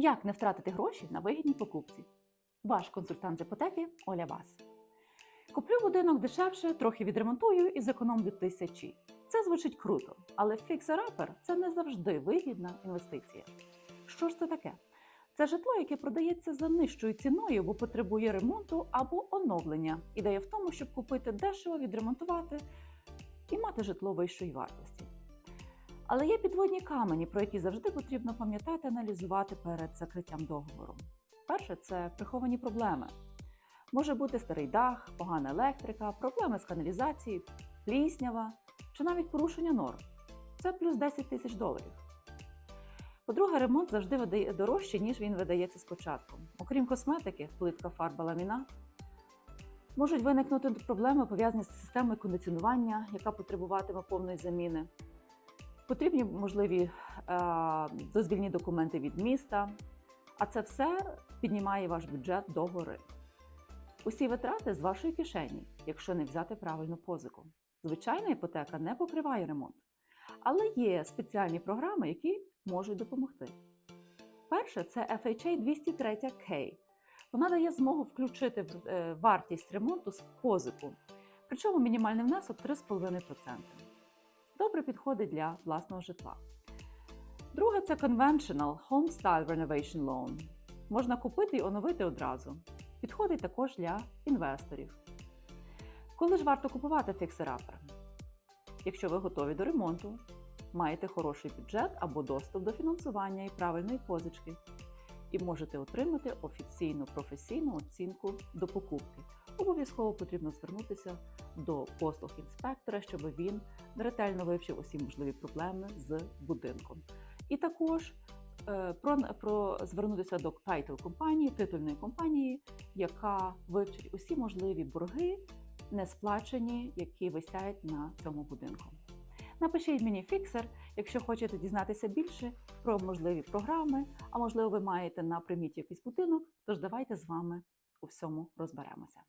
Як не втратити гроші на вигідній покупці? Ваш консультант з іпотеки Оля Вас. Куплю будинок дешевше, трохи відремонтую і зекономлю тисячі. Це звучить круто, але фіксер-апер – це не завжди вигідна інвестиція. Що ж це таке? Це житло, яке продається за нижчою ціною, бо потребує ремонту або оновлення. Ідея в тому, щоб купити дешево, відремонтувати і мати житло вищої вартості. Але є підводні камені, про які завжди потрібно пам'ятати, аналізувати перед закриттям договору. Перше це приховані проблеми. Може бути старий дах, погана електрика, проблеми з каналізацією, пліснява чи навіть порушення норм. Це плюс 10 тисяч доларів. По-друге, ремонт завжди видає дорожче, ніж він видається спочатку. Окрім косметики, плитка, фарба, ламінат, можуть виникнути проблеми, пов'язані з системою кондиціонування, яка потребуватиме повної заміни. Потрібні можливі е, дозвільні документи від міста, а це все піднімає ваш бюджет до гори. Усі витрати з вашої кишені, якщо не взяти правильну позику. Звичайна іпотека не покриває ремонт, але є спеціальні програми, які можуть допомогти. Перше це FHA 203 K. Вона дає змогу включити е, вартість ремонту в позику, причому мінімальний внесок 3,5%. Добре підходить для власного житла. Друге це Conventional Home Style Renovation Loan. Можна купити і оновити одразу. Підходить також для інвесторів. Коли ж варто купувати фіксерапер? Якщо ви готові до ремонту, маєте хороший бюджет або доступ до фінансування і правильної позички, і можете отримати офіційну професійну оцінку до покупки. Обов'язково потрібно звернутися до послуг інспектора, щоб він ретельно вивчив усі можливі проблеми з будинком. І також е, про, про звернутися до тайтл компанії, титульної компанії, яка вивчить усі можливі борги, не сплачені, які висять на цьому будинку. Напишіть мені фіксер, якщо хочете дізнатися більше про можливі програми, а можливо, ви маєте на приміті якийсь будинок, тож давайте з вами у всьому розберемося.